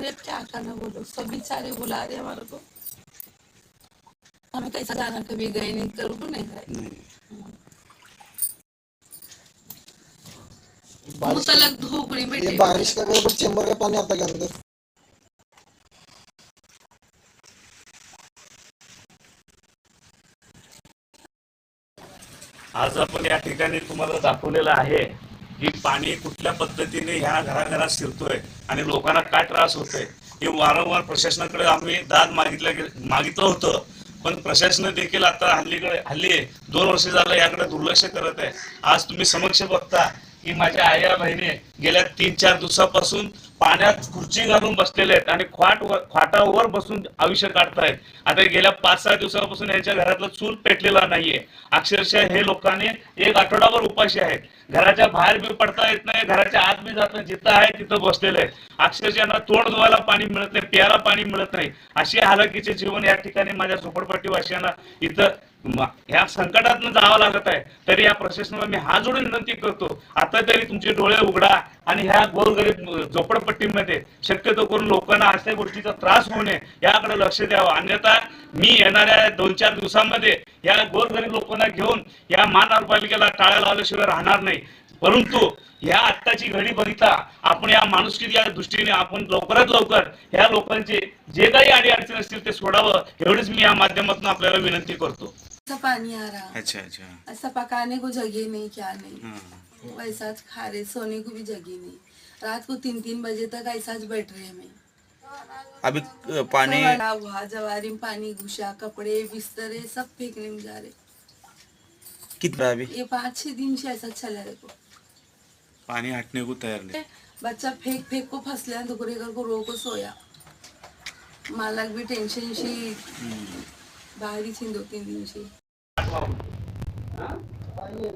पर अब क्या करना बोलो सब बेचारे बुला रहे हमारे को। हमें कैसा जाना कभी गए नहीं करो तो नहीं गए नहीं। मुंह बारिश तलक धूप रही ये बेटे बारिश का वजह चेंबर का पानी आता के अंदर। आज आपण या ठिकाणी तुम्हाला दाखवलेलं आहे ही पाणी कुठल्या पद्धतीने ह्या घराघरात शिरतोय आणि लोकांना काय त्रास होतोय हे वारंवार प्रशासनाकडे आम्ही दाद मागितलं मागितलं होतं. पण प्रशासन देखील आता हल्लीकडे हल्ली दोन वर्ष झालं याकडे दुर्लक्ष करत आहे. आज तुम्ही समक्ष बघता की माझ्या आया बहिणी गेल्या तीन चार दिवसापासून पाण्यात खुर्ची घालून बसलेले आहेत आणि खाट खाटावर बसून आयुष्य काढतायत. आता गेल्या पाच सहा दिवसापासून यांच्या घरातलं चूल पेटलेला नाहीये. अक्षरशः हे लोकांनी एक आठवडाभर उपाशी आहेत. घराच्या बाहेर बी पडता येत नाही घराच्या आत बी जात नाही जिथं आहे तिथं बसलेले आहेत. अक्षरशः यांना तोंड धुवायला पाणी मिळत नाही प्यायला पाणी मिळत नाही. अशी हालाकीचे जीवन या ठिकाणी माझ्या झोपडपट्टीवासियांना इथं ह्या संकटातून जावं लागत आहे. तरी या प्रशासनाला मी हा जोडून विनंती करतो. आता तरी तुमचे डोळे उघडा. आणि ह्या गोरगरीब झोपडपट्टीमध्ये शक्यतो करून लोकांना अशा गोष्टीचा त्रास होऊ नये याकडे लक्ष द्यावं. अन्यथा मी येणाऱ्या दोन चार दिवसांमध्ये या गोरगरीब लोकांना घेऊन या महानगरपालिकेला टाळ्या लावल्याशिवाय राहणार नाही. परंतु ह्या आत्ताची घडी बघितला आपण या माणुसकीच्या दृष्टीने आपण लवकरात लवकर ह्या लोकांचे जे काही अडी अडचण असतील ते सोडावं एवढीच मी या माध्यमातून आपल्याला विनंती करतो. ऐसा पानी आ रहा अच्छा अच्छा. ऐसा पकाने को जगह नहीं क्या नहीं. वैसा खा रहे सोने को भी जगह नहीं. रात को तीन तीन बजे तक ऐसा बैठ रहे हमें अभी पानी हुआ जवारी में पानी घुसा कपड़े बिस्तरे सब फेंकने में जा रहे. कितना अभी? ये पाँच छह दिन से ऐसा चला रहे को पानी हटने को तैयार नहीं. बच्चा फेंक फेंक को फसल्या दुकरे कर को रो को सोया. मालक भी टेंशन शी बाहरी थी दो तीन दिन से. Ha? Aynı